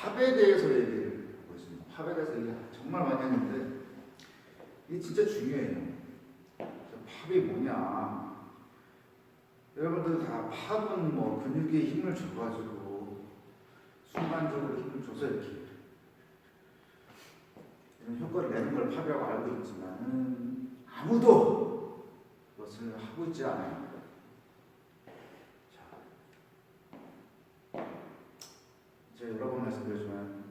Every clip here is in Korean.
팝에 대해서 얘기를 하고 있습니다. 팝에 대해서 얘기 정말 많이 했는데 이게 진짜 중요해요. 팝이 뭐냐? 여러분들 다 팝은 뭐 근육에 힘을 줘가지고 순간적으로 힘을 줘서 이렇게 이런 효과를 내는 걸 팝이라고 알고 있지만은 아무도 그것을 하고 있지 않아요. 자, 제가 여러 번 말씀드렸지만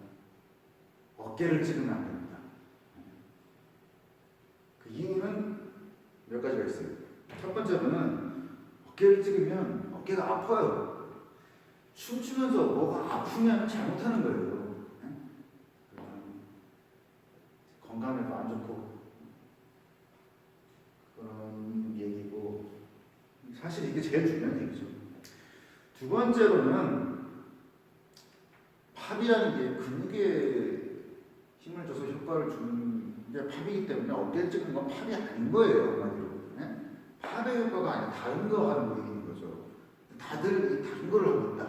어깨를 찍으면 안 됩니다. 그 이유는 몇 가지가 있어요. 첫 번째로는 어깨를 찍으면 어깨가 아파요. 춤추면서 뭐가 아프면 잘못하는 거예요. 건강에도 안 좋고 그런 얘기고 사실 이게 제일 중요한 얘기죠. 두 번째로는 팝이라는 게 근육에 힘을 줘서 효과를 주는 게 팝이기 때문에 어깨를 찍는 건 팝이 아닌 거예요 한마디로. 네? 팝의 효과가 아니라 다른 거 하는 얘기인 거죠. 다들 이 다른 걸 하고 있다.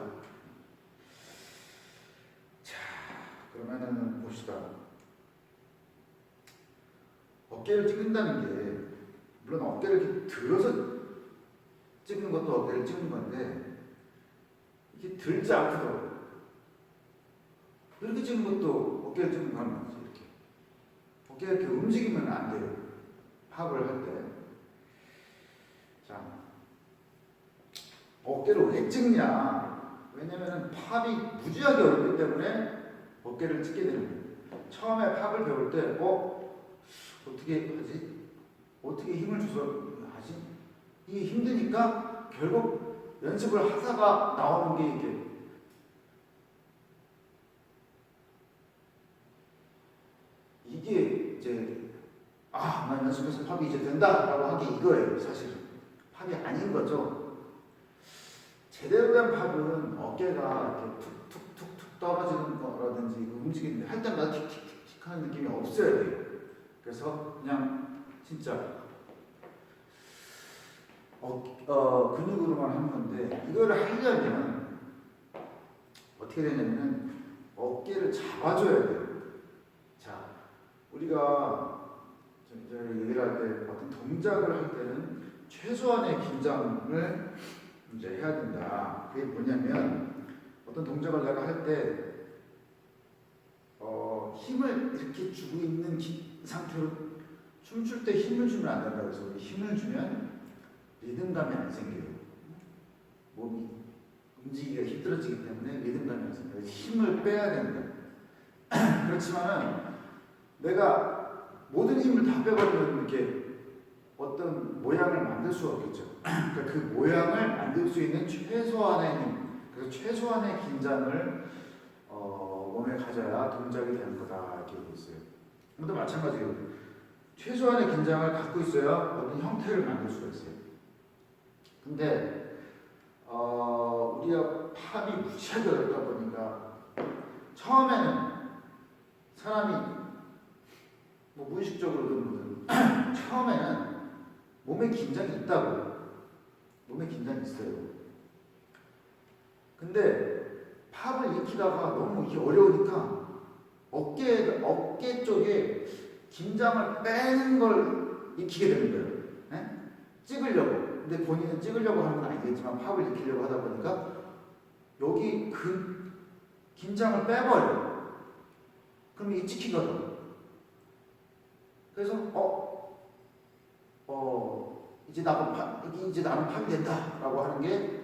자 그러면은 봅시다. 어깨를 찍는다는 게 물론 어깨를 이렇게 들어서 찍는 것도 어깨를 찍는 건데 이게 들지 않고도 이렇게 찍는 것도 어깨를 찍는 거는 맞지 이렇게 어깨가 이렇게 움직이면 안 돼요 팝을 할 때 자 어깨를 왜 찍냐 왜냐면은 팝이 무지하게 어렵기 때문에 어깨를 찍게 되는 거예요 처음에 팝을 배울 때 어? 어떻게 하지? 어떻게 힘을 줘서 하지? 이게 힘드니까 결국 연습을 하다가 나오는 게 이게 이제 아, 난 연습해서 팝이 이제 된다라고 하기 이거예요, 사실. 팝이 아닌 거죠. 제대로 된 팝은 어깨가 이렇게 툭툭툭툭 떨어지는 거라든지 그 움직이는데 할 때마다 틱틱틱틱 하는 느낌이 없어야 돼요. 그래서 그냥 진짜 어, 어, 근육으로만 하는 건데 이거를 하려면 어떻게 되냐면 어깨를 잡아줘야 돼요. 자, 우리가 저희 얘기를 할때 어떤 동작을 할 때는 최소한의 긴장을 이제 해야 된다. 그게 뭐냐면 어떤 동작을 내가 할때 어, 힘을 이렇게 주고 있는 기- 상태로 춤출 때 힘을 주면 안 된다. 그래서 우리 힘을 주면 리듬감이 안 생겨요. 몸이 움직이기가 힘들어지기 때문에 리듬감이 안 생겨요. 힘을 빼야 된다. 그렇지만은 내가 모든 힘을 다 빼버리면 이렇게 어떤 모양을 만들 수가 없겠죠. 그러니까 그 모양을 만들 수 있는 최소한의 힘, 그래서 최소한의 긴장을 어, 몸에 가져야 동작이 되는 거다 이렇게 얘기고 있어요. 근데 마찬가지예요. 최소한의 긴장을 갖고 있어야 어떤 형태를 만들 수가 있어요. 근데 어, 우리가 팝이 무지하게 어렵다 보니까 처음에는 사람이 뭐 무의식적으로든 뭐든 처음에는 몸에 긴장이 있다고 몸에 긴장이 있어요. 근데 팝을 익히다가 너무 이게 어려우니까 어깨 어깨 쪽에 긴장을 빼는 걸 익히게 되는 거예요. 네? 찍으려고. 근데 본인은 찍으려고 하는 건 아니겠지만 팝을 익히려고 하다 보니까 여기 그 긴장을 빼버려. 그럼 이게 찍히거든. 그래서 어, 어 이제 나는 파, 이제 나는 팝이 된다라고 하는 게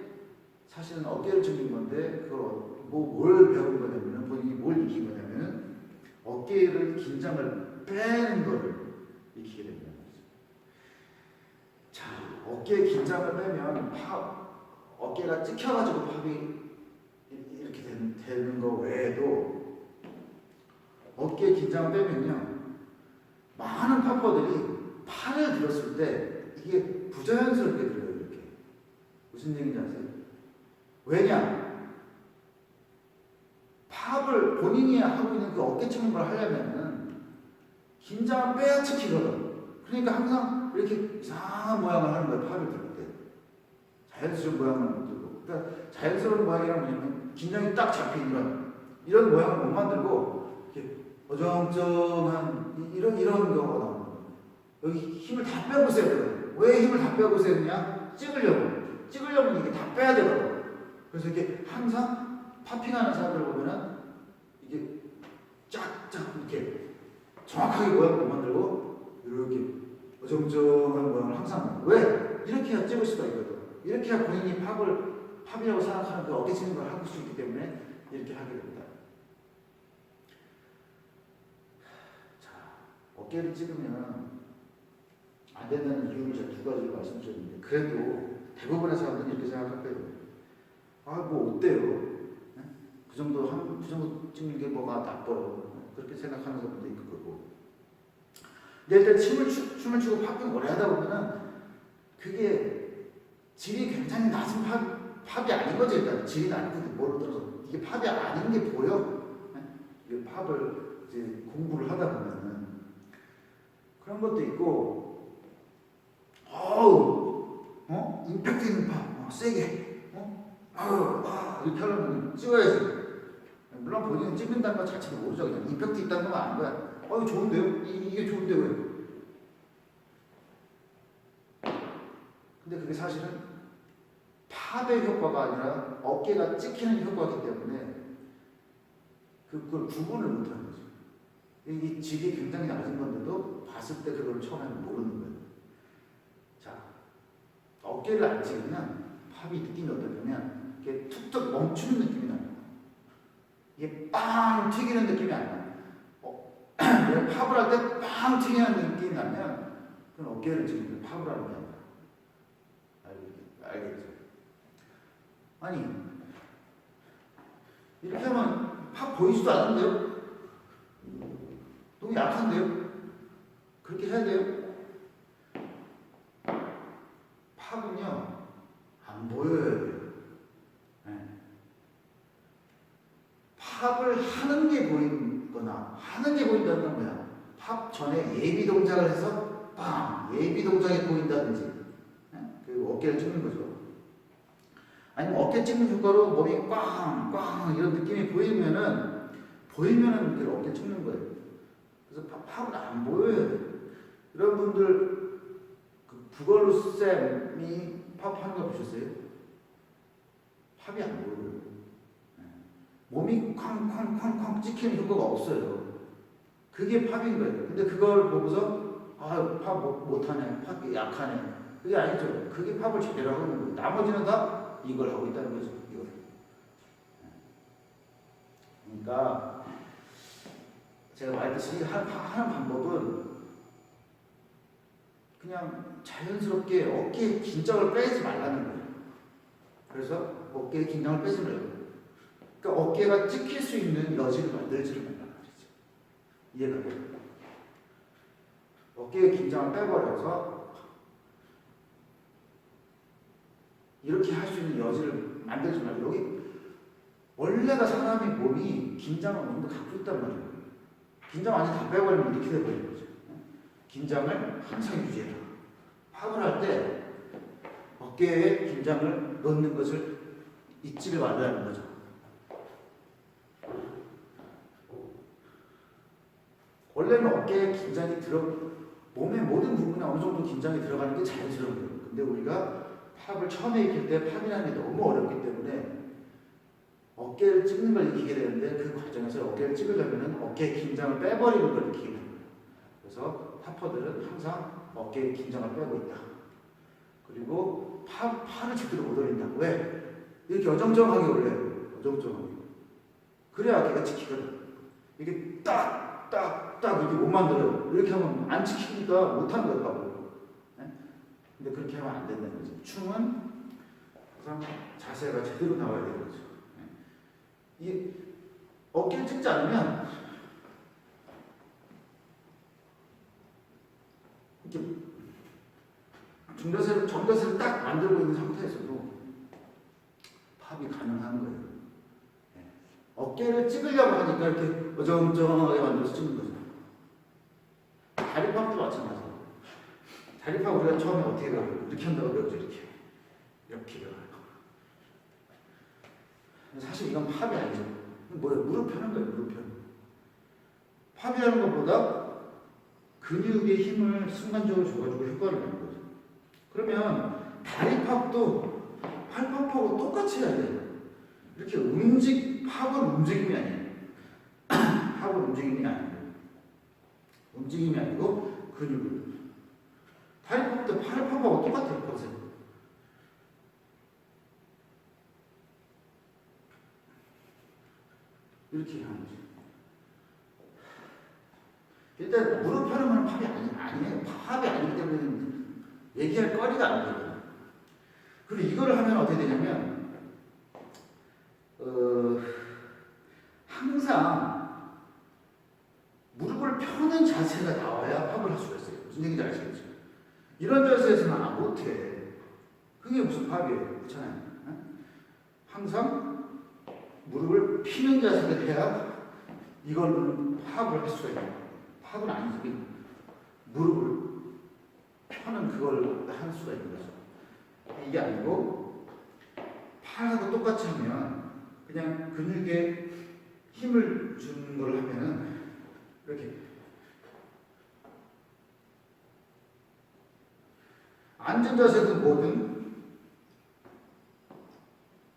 사실은 어깨를 찍는 건데 그걸 뭐뭘 배운 거냐면 본인이 뭘 익힌 거냐면 어깨를 긴장을 빼는 거를 익히게 됩니다. 자 어깨 긴장을 빼면 파 어깨가 찍혀가지고 팝이 이렇게 되는, 되는 거 외에도 어깨 긴장을 빼면요 많은 팝퍼들이 팔을 들었을 때 이게 부자연스럽게 들어요 이렇게 무슨 얘기인지 아세요? 왜냐? 팝을 본인이 하고 있는 그 어깨 걸 하려면은 긴장을 빼야 찍히거든 그러니까 항상 이렇게 이상한 모양을 하는 거예요 팔을 들때 자연스러운 모양을 못 들고 그러니까 자연스러운 모양이란 뭐냐면 긴장이 딱 잡힌 이런 이런 모양을 못 만들고 어정쩡한 이- 이런 이런 경우가 나오는 거예요. 여기 힘을 다 빼고 돼요. 왜 힘을 다 빼고 되냐? 찍으려고. 찍으려면 이게 다 빼야 되거든. 그래서 이게 항상 파핑하는 사람들 보면은 이게 쫙쫙 이렇게 정확하게 모양을 못 만들고 이렇게 어정쩡한 모양을 항상. 왜? 이렇게 해야 찍을 수가 있거든. 이렇게 해야 본인이 팝을 팝이라고 생각하는 그 어깨 치는 걸할수 있기 때문에 이렇게 하게 됩니다. 자, 어깨를 찍으면 안 된다는 이유를 제가 두 가지를 말씀드렸는데 그래도 대부분의 사람들은 이렇게 생각할 거예요. 아, 뭐 어때요? 네? 그 정도 한, 그 정도 찍는 게 뭐가 나빠요? 그렇게 생각하는 사람도 있을 거고. 근데 일단 춤을, 추, 춤을 추고 팝을 오래 하다 보면은 그게 질이 굉장히 낮은 팝, 팝이 아닌 거죠. 일단 질이 낮은데 뭐를 들어서 이게 팝이 아닌 게 보여. 네? 이게 팝을 이제 공부를 하다 보면은 그런 것도 있고, 어우, 어? 임팩트 있는 팝, 어, 세게, 어? 아우, 아, 이렇게 하려면 찍어야지. 물론 본인은 찍는다는 것 자체도 모르죠. 그냥 임팩트 있다는 건 아는 거야. 어, 이거 좋은데요? 이, 이게 좋은데 왜? 근데 그게 사실은 팝의 효과가 아니라 어깨가 찍히는 효과이기 때문에 그걸 구분을 못하는 거죠. 이 질이 굉장히 낮은 건데도 봤을 때 그걸 처음에는 모르는 거예요. 자, 어깨를 안 찍으면 팝이 느낌이 어떠냐면 이게 툭툭 멈추는 느낌이 나요. 이게 빵 튀기는 느낌이 안 나요. 어, 왜 팝을 할 때 빵 튀기는 느낌이 나면 그건 어깨를 찍는 게 팝을 하는 게 아니라 알- 알겠죠? 아니 이렇게 하면 팝 보이지도 않은데요? 너무 약한데요? 그렇게 해야 돼요? 팝은요 안 보여야 돼요. 네. 팝을 하는 게 보이거나 하는 게 보인다는 건 뭐야? 팝 전에 예비 동작을 해서 빵 예비 동작이 보인다든지 네? 그리고 어깨를 찍는 거죠. 아니면 어깨 찍는 효과로 몸이 꽝 꽝 이런 느낌이 보이면은 보이면은 그 어깨 찍는 거예요. 그래서 팝- 팝은 안 보여야 돼요. 여러분들 그 부걸로 쌤이 팝 하는 거 보셨어요? 팝이 안 보여요. 네. 몸이 쾅쾅쾅쾅 찍히는 효과가 없어요. 그게 팝인 거예요. 근데 그걸 보고서 아, 팝 못- 못하네. 팝이 약하네. 그게 아니죠. 그게 팝을 제대로 하고 있는 거예요. 나머지는 다 이걸 하고 있다는 거죠. 이걸. 그러니까 하- 하는 방법은 그냥 자연스럽게 어깨에 긴장을 빼지 말라는 거예요. 그래서 어깨에 긴장을 빼지 말라고. 그러니까 어깨가 찍힐 수 있는 여지를 만들지를 말라는 말이죠. 이해가 돼요? 어깨에 긴장을 빼버려서 이렇게 할 수 있는 여지를 만들지 말고 여기 원래가 사람의 몸이 긴장을 정도 갖고 있단 말이에요. 긴장 완전 다 빼버리면 이렇게 돼버리는 거죠. 긴장을 항상 유지해라. 팝을 할 때 어깨에 긴장을 넣는 것을 잊지를 말라는 거죠. 원래는 어깨에 긴장이 들어 몸의 모든 부분에 어느 정도 긴장이 들어가는 게 자연스러운 거예요. 근데 우리가 팝을 처음에 익힐 때 팝이라는 게 너무 어렵기 때문에 어깨를 찍는 걸 익히게 되는데 그 과정에서 어깨를 찍으려면 어깨의 긴장을 빼버리는 걸 익히게 됩니다. 그래서 팝퍼들은 항상 어깨에 긴장을 빼고 있다. 그리고 파, 팔을 제대로 못 올린다. 왜? 이렇게 어정쩡하게 올려요. 어정쩡하게. 그래야 어깨가 찍히거든. 이게 딱, 딱, 딱 이렇게 못 만들어요. 이렇게 하면 안 찍히니까 못하는 팝을. 네? 근데 그렇게 하면 안 된다는 거죠. 춤은 항상 자세가 제대로 나와야 되는 거죠. 네. 이 어깨를 찍지 않으면 이렇게 중자세를 정자세를 딱 만들고 있는 상태에서도 팝이 가능한 거예요. 네. 어깨를 찍으려고 하니까 이렇게 어정쩡하게 만들어서 찍는 거죠. 다리팝도 마찬가지예요. 다리팝 우리가 처음에 어떻게 배워요? 이렇게 한다고 배우죠, 이렇게. 이렇게. 사실 이건 팝이 아니죠. 뭐야? 무릎 펴는 거예요, 무릎 펴는 거. 팝이라는 것보다 근육의 힘을 순간적으로 줘가지고 효과를 내는 거죠. 그러면 다리 팝도 팔팝하고 똑같이 해야 돼요. 이렇게 움직, 팝은 움직임이 아니에요. 팝은 움직임이 아니에요. 움직임이 아니고 근육을. 다리 팝도 팔 팝하고 똑같아요, 보세요. 이렇게 하는 거죠. 일단 무릎 건 팝이 아니, 아니에요. 팝이 아니기 때문에 얘기할 거리가 안 돼요. 그리고 이거를 하면 어떻게 되냐면 어, 항상 무릎을 펴는 자세가 나와야 팝을 할 수가 있어요. 무슨 얘기인지 아시겠죠? 이런 자세에서는 안 못해. 그게 무슨 팝이에요? 그렇잖아요. 어? 항상 무릎을 피는 자세가 돼야 이걸 팝을 할 수가 있는. 팝은 아니지. 무릎을 펴는 그걸 할 수가 있는 거죠. 이게 아니고 팔하고 똑같이 하면 그냥 근육에 힘을 주는 걸 하면은 이렇게 앉은 자세든 뭐든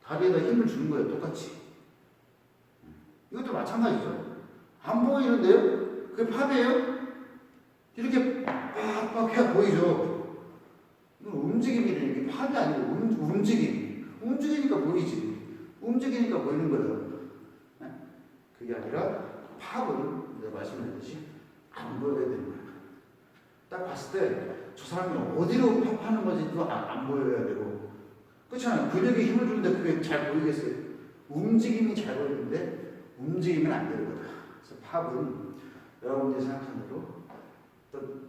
다리에다 힘을 주는 거예요. 똑같이. 이것도 마찬가지죠. 안 보이는데요? 그게 팝이에요? 이렇게 빡빡 해야 보이죠? 움직임이래. 이게 팝이 아니고 움, 움직임. 움직이니까 보이지. 움직이니까 보이는 거예요. 네? 그게 아니라 팝은 내가 말씀드렸듯이 안 보여야 되는 거예요. 딱 봤을 때 저 사람이 어디로 팝하는 건지도 안, 안 보여야 되고 그렇잖아요. 근육에 힘을 주는데 그게 잘 보이겠어요? 움직임이 잘 보이는데 움직이면 안 되는 거다. 그래서 팝은 여러분들이 생각한 대로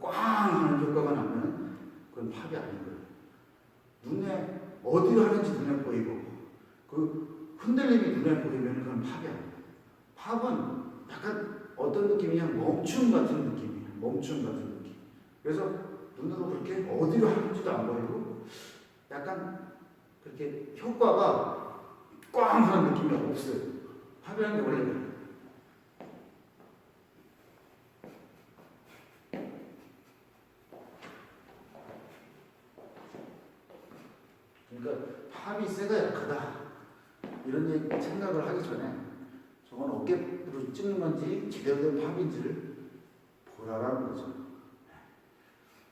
꽝 하는 효과가 나면 그건 팝이 아닌 거예요. 눈에 어디로 하는지 눈에 보이고 그 흔들림이 눈에 보이면 그건 팝이 아니에요. 팝은 약간 어떤 느낌이냐 멈춤 같은 느낌이에요. 멈춤 같은 느낌. 그래서 눈으로 그렇게 어디로 하는지도 안 보이고 약간 그렇게 효과가 꽝 하는 느낌이 없어요. 팝이라는 게 원래 그래요. 그러니까 팝이 세다 약하다 이런 생각을 하기 전에 저건 어깨로 찍는 건지 제대로 된 팝인지를 보라라는 거죠.